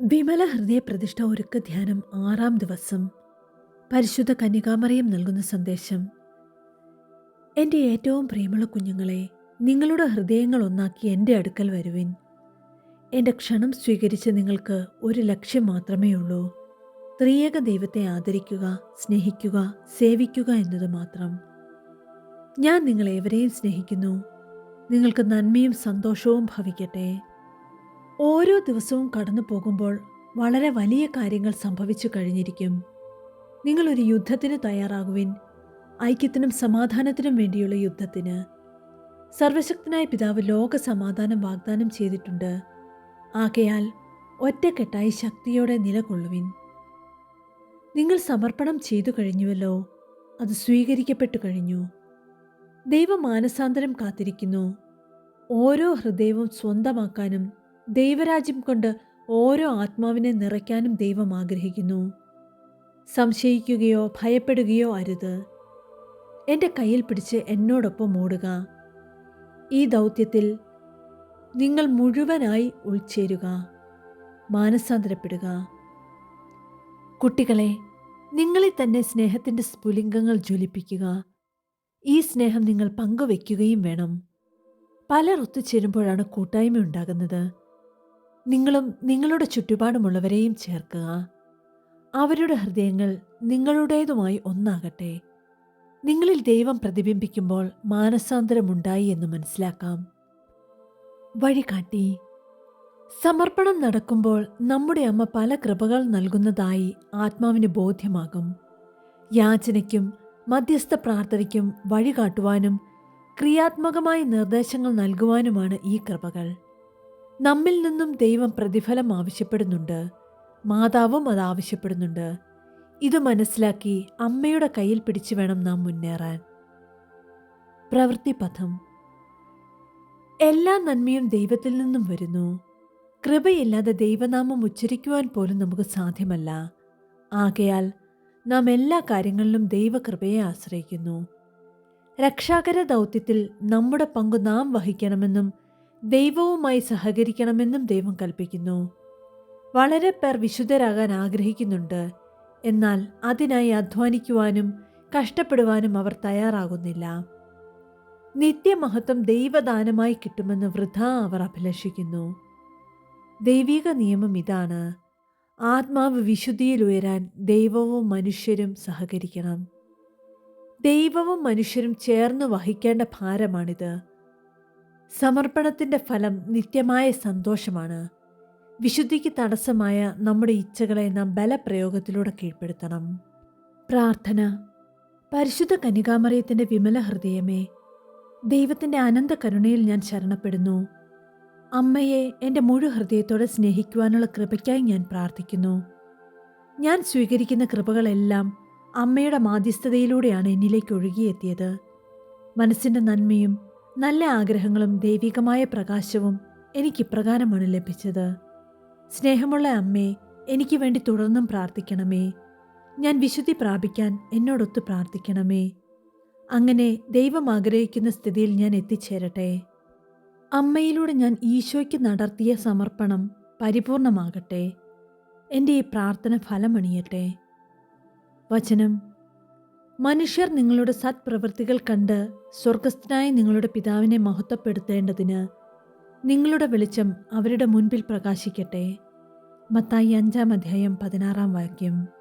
വിമല ഹൃദയ പ്രതിഷ്ഠ ഒരുക്ക ധ്യാനം ആറാം ദിവസം. പരിശുദ്ധ കന്യകാമറിയം നൽകുന്ന സന്ദേശം. എന്റെ ഏറ്റവും പ്രിയമുള്ള കുഞ്ഞുങ്ങളെ നിങ്ങളുടെ ഹൃദയങ്ങൾ ഒന്നാക്കി എന്റെ അടുക്കൽ വരുവിൻ. എന്റെ ക്ഷണം സ്വീകരിച്ച് നിങ്ങൾക്ക് ഒരു ലക്ഷ്യം മാത്രമേ ഉള്ളൂ. ത്രിയേക ദൈവത്തെ ആദരിക്കുക സ്നേഹിക്കുക സേവിക്കുക എന്നത് മാത്രം. ഞാൻ നിങ്ങളേവരെയും സ്നേഹിക്കുന്നു. നിങ്ങൾക്ക് നന്മയും സന്തോഷവും ഭവിക്കട്ടെ. ഓരോ ദിവസവും കടന്നു പോകുമ്പോൾ വളരെ വലിയ കാര്യങ്ങൾ സംഭവിച്ചു കഴിഞ്ഞിരിക്കും. നിങ്ങളൊരു യുദ്ധത്തിന് തയ്യാറാകുവിൻ ഐക്യത്തിനും സമാധാനത്തിനും വേണ്ടിയുള്ള യുദ്ധത്തിന്. സർവശക്തനായ പിതാവ് ലോക സമാധാനം വാഗ്ദാനം ചെയ്തിട്ടുണ്ട്. ആകയാൽ ഒറ്റക്കെട്ടായി ശക്തിയോടെ നിലകൊള്ളുവിൻ. നിങ്ങൾ സമർപ്പണം ചെയ്തു കഴിഞ്ഞുവല്ലോ അത് സ്വീകരിക്കപ്പെട്ടു കഴിഞ്ഞു. ദൈവം മാനസാന്തരം കാത്തിരിക്കുന്നു. ഓരോ ഹൃദയവും സ്വന്തമാക്കാനും ദൈവരാജ്യം കൊണ്ട് ഓരോ ആത്മാവിനെ നിറയ്ക്കാനും ദൈവം ആഗ്രഹിക്കുന്നു. സംശയിക്കുകയോ ഭയപ്പെടുകയോ അരുത്. എന്റെ കയ്യിൽ പിടിച്ച് എന്നോടൊപ്പം ഓടുക. ഈ ദൗത്യത്തിൽ നിങ്ങൾ മുഴുവനായി ഉൾച്ചേരുക. മാനസാന്തരപ്പെടുക. കുട്ടികളെ നിങ്ങളിൽ തന്നെ സ്നേഹത്തിന്റെ സ്ഫുലിംഗങ്ങൾ ജ്വലിപ്പിക്കുക. ഈ സ്നേഹം നിങ്ങൾ പങ്കുവെക്കുകയും വേണം. പലർ ഒത്തുചേരുമ്പോഴാണ് കൂട്ടായ്മ ഉണ്ടാകുന്നത് നിങ്ങളും നിങ്ങളുടെ ചുറ്റുപാടുമുള്ളവരെയും ചേർക്കുക. അവരുടെ ഹൃദയങ്ങൾ നിങ്ങളുടേതുമായി ഒന്നാകട്ടെ. നിങ്ങളിൽ ദൈവം പ്രതിബിംബിക്കുമ്പോൾ മാനസാന്തരമുണ്ടായി എന്ന് മനസ്സിലാക്കാം. വഴികാട്ടി. സമർപ്പണം നടക്കുമ്പോൾ നമ്മുടെ അമ്മ പല കൃപകൾ നൽകുന്നതായി ആത്മാവിന് ബോധ്യമാകും. യാചനയ്ക്കും മധ്യസ്ഥ പ്രാർത്ഥനയ്ക്കും വഴികാട്ടുവാനും ക്രിയാത്മകമായ നിർദ്ദേശങ്ങൾ നൽകുവാനുമാണ് ഈ കൃപകൾ. നമ്മിൽ നിന്നും ദൈവം പ്രതിഫലം ആവശ്യപ്പെടുന്നുണ്ട്. മാതാവും അത് ആവശ്യപ്പെടുന്നുണ്ട്. ഇത് മനസ്സിലാക്കി അമ്മയുടെ കയ്യിൽ പിടിച്ചു വേണം നാം മുന്നേറാൻ. പ്രവൃത്തിപഥം എല്ലാ നന്മയും ദൈവത്തിൽ നിന്നും വരുന്നു. കൃപയില്ലാതെ ദൈവനാമം ഉച്ചരിക്കുവാൻ പോലും നമുക്ക് സാധ്യമല്ല. ആകയാൽ നാം എല്ലാ കാര്യങ്ങളിലും ദൈവകൃപയെ ആശ്രയിക്കുന്നു. രക്ഷാകര ദൗത്യത്തിൽ നമ്മുടെ പങ്കു നാം വഹിക്കണമെന്നും ദൈവവുമായി സഹകരിക്കണമെന്നും ദൈവം കൽപ്പിക്കുന്നു. വളരെ പേർ വിശുദ്ധരാകാൻ ആഗ്രഹിക്കുന്നുണ്ട്. എന്നാൽ അതിനായി അധ്വാനിക്കുവാനും കഷ്ടപ്പെടുവാനും അവർ തയ്യാറാകുന്നില്ല. നിത്യമഹത്വം ദൈവദാനമായി കിട്ടുമെന്ന് വൃഥ അവർ അഭിലഷിക്കുന്നു. ദൈവിക നിയമം ഇതാണ്. ആത്മാവ് വിശുദ്ധിയിൽ ഉയരാൻ ദൈവവും മനുഷ്യരും സഹകരിക്കണം. ദൈവവും മനുഷ്യരും ചേർന്ന് വഹിക്കേണ്ട ഭാരമാണിത്. സമർപ്പണത്തിന്റെ ഫലം നിത്യമായ സന്തോഷമാണ്. വിശുദ്ധിക്ക് തടസ്സമായ നമ്മുടെ ഇച്ഛകളെ നാം ബലപ്രയോഗത്തിലൂടെ കീഴ്പ്പെടുത്തണം. പ്രാർത്ഥന. പരിശുദ്ധ കനികാമറിയത്തിന്റെ വിമല ഹൃദയമേ ദൈവത്തിന്റെ അനന്ത കരുണയിൽ ഞാൻ ശരണപ്പെടുന്നു. അമ്മയെ എന്റെ മുഴു ഹൃദയത്തോടെ സ്നേഹിക്കുവാനുള്ള കൃപയ്ക്കായി ഞാൻ പ്രാർത്ഥിക്കുന്നു. ഞാൻ സ്വീകരിക്കുന്ന കൃപകളെല്ലാം അമ്മയുടെ മാധ്യസ്ഥതയിലൂടെയാണ് എന്നിലേക്ക് ഒഴുകിയെത്തിയത്. മനസ്സിന്റെ നന്മയും നല്ല ആഗ്രഹങ്ങളും ദൈവികമായ പ്രകാശവും എനിക്ക് ഇപ്രകാരമാണ് ലഭിച്ചത്. സ്നേഹമുള്ള അമ്മേ എനിക്ക് വേണ്ടി തുടർന്നും പ്രാർത്ഥിക്കണമേ. ഞാൻ വിശുദ്ധി പ്രാപിക്കാൻ എന്നോടൊത്ത് പ്രാർത്ഥിക്കണമേ. അങ്ങനെ ദൈവം ആഗ്രഹിക്കുന്ന സ്ഥിതിയിൽ ഞാൻ എത്തിച്ചേരട്ടെ. അമ്മയിലൂടെ ഞാൻ ഈശോയ്ക്ക് നടത്തിയ സമർപ്പണം പരിപൂർണമാകട്ടെ. എന്റെ ഈ പ്രാർത്ഥന ഫലമണിയട്ടെ. വചനം മനുഷ്യർ നിങ്ങളുടെ സത്പ്രവൃത്തികൾ കണ്ട് സ്വർഗസ്ഥനായ നിങ്ങളുടെ പിതാവിനെ മഹത്വപ്പെടുത്തേണ്ടതിന് നിങ്ങളുടെ വെളിച്ചം അവരുടെ മുൻപിൽ പ്രകാശിക്കട്ടെ. മത്തായി അഞ്ചാം അധ്യായം പതിനാറാം വാക്യം.